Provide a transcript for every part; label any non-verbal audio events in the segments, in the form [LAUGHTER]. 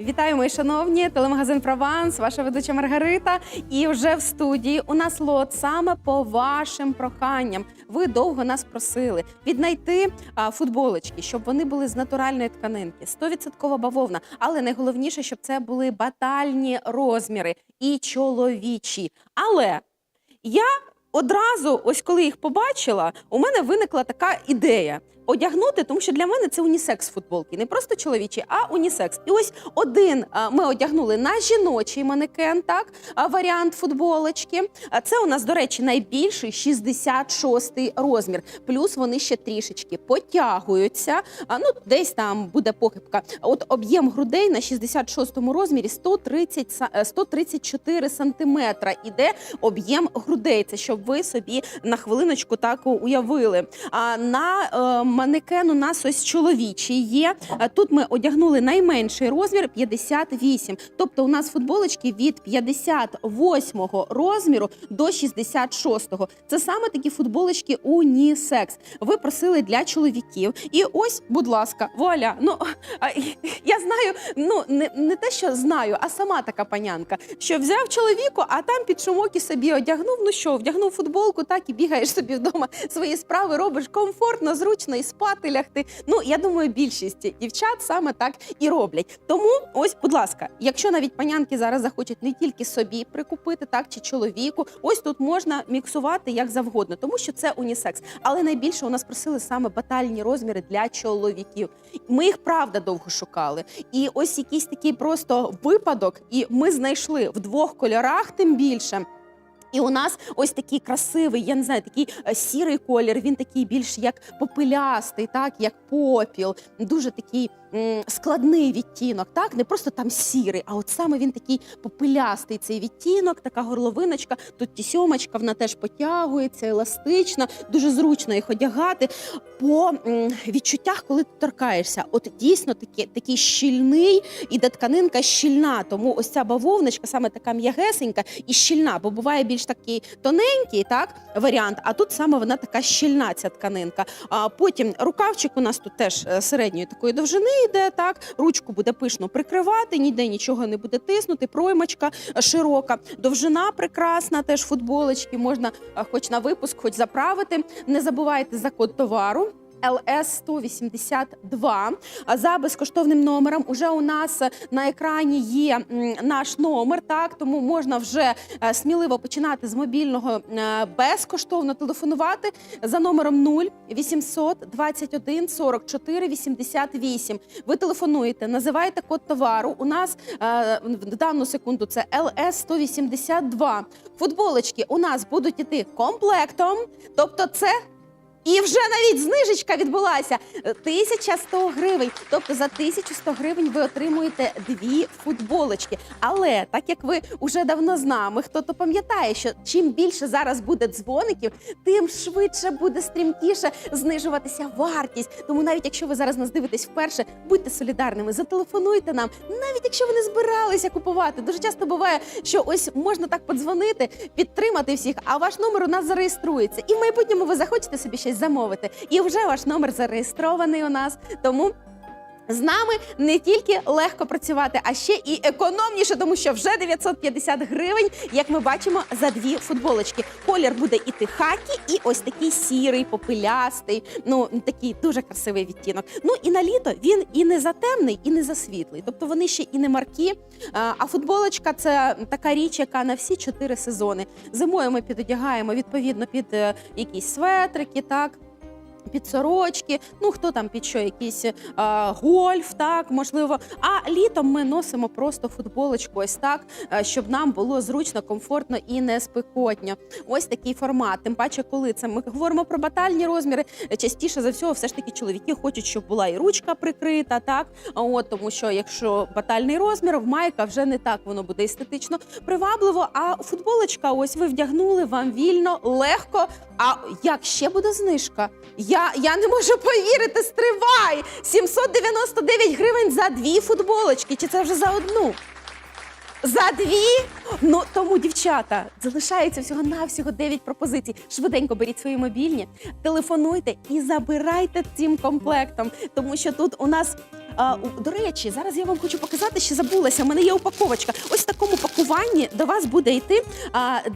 Вітаю, мої шановні, телемагазин Прованс, ваша ведуча Маргарита. І вже в студії у нас лот саме по вашим проханням. Ви довго нас просили віднайти а, футболочки, щоб вони були з натуральної тканинки, 100% бавовна. Але найголовніше, щоб це були батальні розміри і чоловічі. Але я одразу, ось коли їх побачила, у мене виникла така ідея. Одягнути, тому що для мене це унісекс футболки, не просто чоловічі, а унісекс. І ось один ми одягнули на жіночий манекен, так варіант футболочки. А це у нас, до речі, найбільший 66-й розмір. Плюс вони ще трішечки потягуються. А, ну десь там буде похибка. От об'єм грудей на 66-му розмірі 130, е, 134 сантиметра. Іде об'єм грудей. Це щоб ви собі на хвилиночку так уявили. А на е, манекен у нас ось чоловічий є. Тут ми одягнули найменший розмір 58. Тобто у нас футболочки від 58 розміру до 66-го. Це саме такі футболочки унісекс. Ви просили для чоловіків. І ось, будь ласка, вуаля. Ну [LAUGHS] я знаю, ну не, не те, що знаю, а сама така панянка, що взяв чоловіку, а там під шумок і собі одягнув. Ну що, вдягнув футболку, так і бігаєш собі вдома свої справи, робиш комфортно, зручно і спати лягти. Ну я думаю, більшість дівчат саме так і роблять. Тому ось, будь ласка, якщо навіть панянки зараз захочуть не тільки собі прикупити, так чи чоловіку, ось тут можна міксувати як завгодно, тому що це унісекс. Але найбільше у нас просили саме батальні розміри для чоловіків. Ми їх правда довго шукали. І ось якийсь такий просто випадок, і ми знайшли в двох кольорах, тим більше. І у нас ось такий красивий, я не знаю, такий е, сірий колір. Він такий більш як попелястий, так як попіл, дуже такий складний відтінок. Так, не просто там сірий, а от саме він такий попелястий цей відтінок, така горловиночка. Тут тісьомочка, вона теж потягується, еластична, дуже зручно їх одягати. По відчуттях, коли ти торкаєшся, от дійсно такий, такий щільний, і де тканинка щільна. Тому ось ця бавовночка саме така м'ягесенька і щільна, бо буває більш такий тоненький так, варіант, а тут саме вона така щільна, ця тканинка. А потім рукавчик у нас тут теж е, середньої такої довжини йде, так, ручку буде пишно прикривати, ніде нічого не буде тиснути, проймочка широка, довжина прекрасна, теж футболочки можна е, хоч на випуск, хоч заправити. Не забувайте за код товару. ЛС 182 А за безкоштовним номером. Уже у нас на екрані є наш номер, так тому можна вже е, сміливо починати з мобільного е, безкоштовно телефонувати за номером 0 800 21 44 88. Ви телефонуєте, називаєте код товару. У нас е, в дану секунду це ЛС 182 Футболочки у нас будуть іти комплектом, тобто це і вже навіть знижечка відбулася 1100 гривень. Тобто за 1100 гривень ви отримуєте дві футболочки. Але так як ви вже давно з нами, хто то пам'ятає, що чим більше зараз буде дзвоників, тим швидше буде стрімкіше знижуватися вартість. Тому навіть якщо ви зараз нас дивитесь вперше, будьте солідарними, зателефонуйте нам, навіть якщо ви не збиралися купувати. Дуже часто буває, що ось можна так подзвонити, підтримати всіх, а ваш номер у нас зареєструється. І в майбутньому ви захочете собі замовити. І вже ваш номер зареєстрований у нас. Тому. З нами не тільки легко працювати, а ще і економніше, тому що вже 950 гривень, як ми бачимо, за дві футболочки. Колір буде іти хакі, і ось такий сірий, попелястий. Ну такий дуже красивий відтінок. Ну і на літо він і не затемний, і не засвітлий. Тобто вони ще і не маркі. А а футболочка це така річ, яка на всі чотири сезони. Зимою ми підодягаємо відповідно під е, якісь светрики, так. Під сорочки, ну хто там під що, якийсь а, гольф, так можливо. А літом ми носимо просто футболочку, ось так, е, щоб нам було зручно, комфортно і не спекотньо. Ось такий формат. Тим паче, коли це ми говоримо про батальні розміри, е, частіше за всього, все ж таки, чоловіки хочуть, щоб була і ручка прикрита, так от тому, що якщо батальний розмір, в майка вже не так воно буде естетично привабливо. А футболочка, ось ви вдягнули, вам вільно, легко. А як ще буде знижка? Я, я не можу повірити, стривай! 799 гривень за дві футболочки. Чи це вже за одну? За дві? Ну тому, дівчата, залишається всього навсього 9 пропозицій. Швиденько беріть свої мобільні, телефонуйте і забирайте цим комплектом, тому що тут у нас До речі, зараз я вам хочу показати, ще забулася. У мене є упаковочка. Ось в такому пакуванні до вас буде йти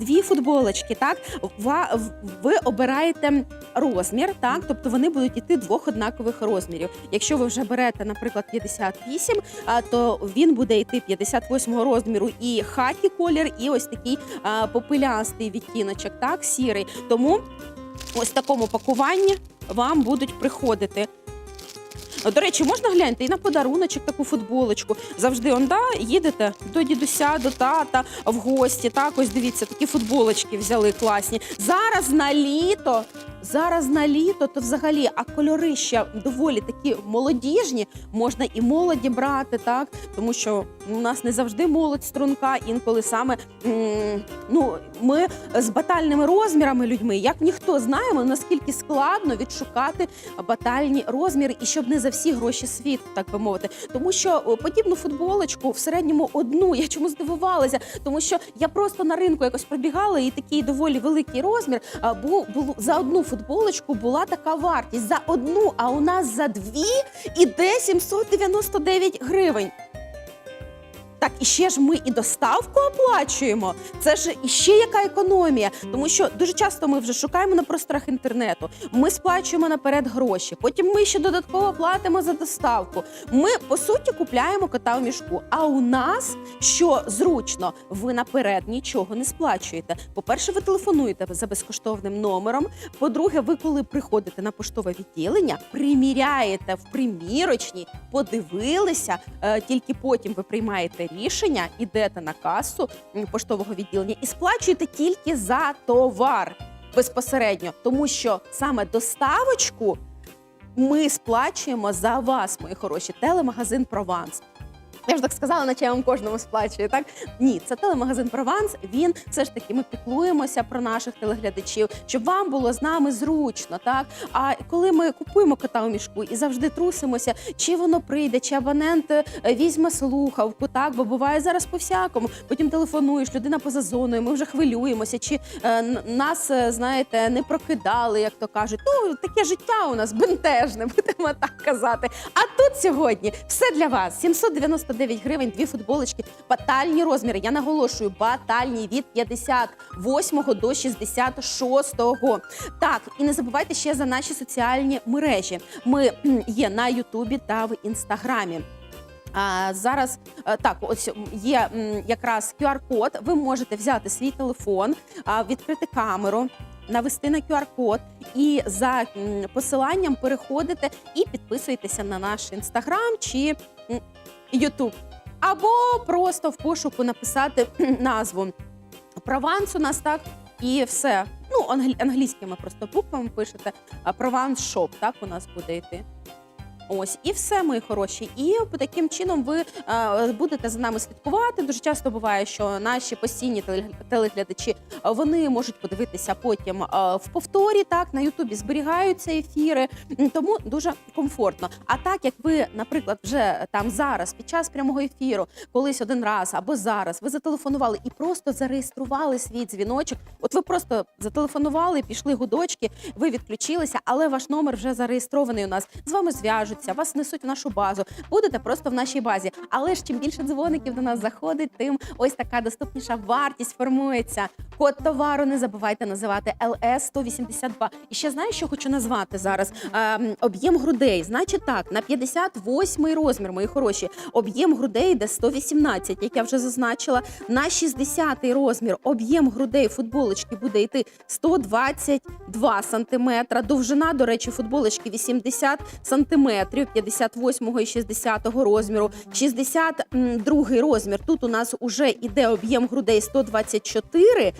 дві футболочки. Так, Ва- ви обираєте розмір, так, тобто вони будуть йти двох однакових розмірів. Якщо ви вже берете, наприклад, 58, а, то він буде йти 58 розміру і хакі колір, і ось такий а, попелястий відтіночок, так, сірий. Тому ось в такому пакуванні вам будуть приходити. До речі, можна гляньте і на подаруночок таку футболочку. Завжди он, да, їдете до дідуся, до тата в гості. Так, ось дивіться, такі футболочки взяли класні. Зараз на літо. Зараз на літо, то взагалі, а кольори ще доволі такі молодіжні, можна і молоді брати, так тому що у нас не завжди молодь струнка, інколи саме ну ми з батальними розмірами людьми, як ніхто знаємо, наскільки складно відшукати батальні розміри, і щоб не за всі гроші світу, так би мовити. Тому що подібну футболочку в середньому одну я чому здивувалася, тому що я просто на ринку якось пробігала, і такий доволі великий розмір. А бу, було за одну футболочку була така вартість за одну, а у нас за дві іде 799 гривень. Так, і ще ж ми і доставку оплачуємо. Це ж іще яка економія. Тому що дуже часто ми вже шукаємо на просторах інтернету. Ми сплачуємо наперед гроші. Потім ми ще додатково платимо за доставку. Ми по суті купляємо кота в мішку. А у нас що зручно, ви наперед нічого не сплачуєте. По-перше, ви телефонуєте за безкоштовним номером. По-друге, ви коли приходите на поштове відділення, приміряєте в примірочній, подивилися, е, тільки потім ви приймаєте рішення, ідете на касу поштового відділення і сплачуєте тільки за товар безпосередньо, тому що саме доставочку ми сплачуємо за вас, мої хороші, телемагазин Прованс. Я ж так сказала, наче я вам кожному сплачую. Так ні, це телемагазин Прованс. Він все ж таки ми піклуємося про наших телеглядачів, щоб вам було з нами зручно. Так а коли ми купуємо кота у мішку і завжди трусимося, чи воно прийде, чи абонент е, візьме слухавку, так бо буває зараз по всякому. Потім телефонуєш, людина поза зоною. Ми вже хвилюємося, чи е, нас е, знаєте не прокидали, як то кажуть. Ну таке життя у нас бентежне, [LAUGHS] будемо так казати. А тут сьогодні все для вас. 799 гривень, дві футболочки, батальні розміри. Я наголошую, батальні від 58 до 66. Так, і не забувайте ще за наші соціальні мережі. Ми є на Ютубі та в Інстаграмі. А зараз е, так, ось є якраз QR-код. Ви можете взяти свій телефон, відкрити камеру, навести на QR-код і за посиланням переходите і підписуєтеся на наш інстаграм чи Ютуб. Або просто в пошуку написати [CLEARS THROAT] назву Прованс у нас так і все. Ну, англі- англійськими просто буквами пишете. а Прованс Шоп, так у нас буде йти. Ось і все, мої хороші. І таким чином ви е, будете за нами слідкувати. Дуже часто буває, що наші постійні теле- телеглядачі е, вони можуть подивитися потім е, в повторі. Так на Ютубі зберігаються ефіри, тому дуже комфортно. А так як ви, наприклад, вже там зараз під час прямого ефіру, колись один раз або зараз ви зателефонували і просто зареєстрували свій дзвіночок. От ви просто зателефонували, пішли гудочки, ви відключилися, але ваш номер вже зареєстрований у нас. З вами зв'яжуться, вас несуть в нашу базу. Будете просто в нашій базі. Але ж чим більше дзвоників до нас заходить, тим ось така доступніша вартість формується. Код товару не забувайте називати LS 182. І ще знаєш, що хочу назвати зараз? Ем, об'єм грудей. Значить так, на 58 розмір, мої хороші. Об'єм грудей йде 118, як я вже зазначила. На 60 розмір об'єм грудей футболочки буде йти 122 сантиметра. Довжина, до речі, футболочки 80 сантиметрів, 58 і 60 розміру. 62 розмір. Тут у нас уже іде об'єм грудей 124, Е,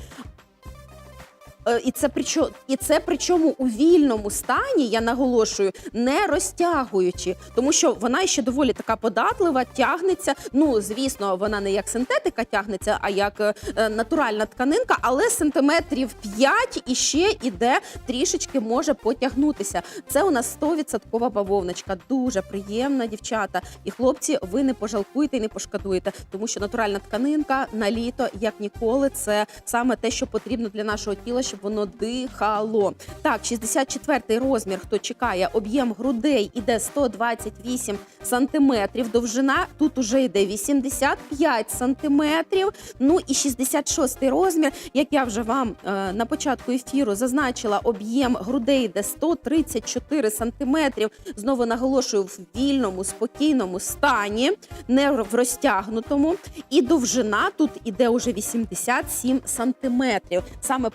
І це причому, і це причому у вільному стані, я наголошую, не розтягуючи, тому що вона ще доволі така податлива, тягнеться. Ну, звісно, вона не як синтетика тягнеться, а як е, е, натуральна тканинка, але сантиметрів 5 і ще іде трішечки може потягнутися. Це у нас 100% бавовночка. Дуже приємна, дівчата. І хлопці, ви не пожалкуєте і не пошкодуєте, тому що натуральна тканинка на літо, як ніколи, це саме те, що потрібно для нашого тіла, щоб воно дихало. Так, 64-й розмір. Хто чекає, об'єм грудей іде 128 сантиметрів. Довжина тут уже йде 85 сантиметрів. Ну і 66-й розмір, як я вже вам е, на початку ефіру зазначила, об'єм грудей йде 134 сантиметрів. Знову наголошую в вільному, спокійному стані, не в розтягнутому. І довжина тут іде уже 87 сантиметрів. Саме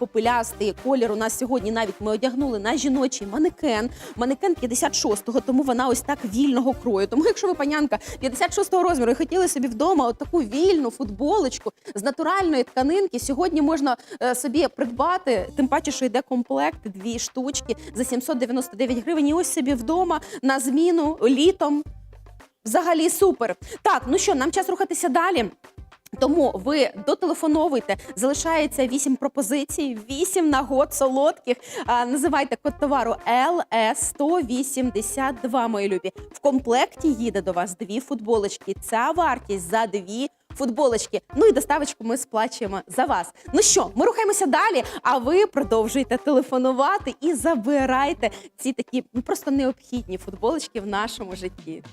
популястий колір у нас сьогодні навіть ми одягнули на жіночий манекен. Манекен 56-го, тому вона ось так вільного крою. Тому, якщо ви панянка 56-го розміру і хотіли собі вдома от таку вільну футболочку з натуральної тканинки, сьогодні можна е, собі придбати. Тим паче, що йде комплект, дві штучки за 799 гривень. І ось собі вдома на зміну літом. Взагалі супер. Так, ну що, нам час рухатися далі. Тому ви дотелефоновуйте. Залишається 8 пропозицій, 8 нагод солодких. А, називайте код товару LS182, мої любі. В комплекті їде до вас дві футболочки. Ця вартість за дві футболочки. Ну і доставочку ми сплачуємо за вас. Ну що, ми рухаємося далі. А ви продовжуйте телефонувати і забирайте ці такі ну, просто необхідні футболочки в нашому житті.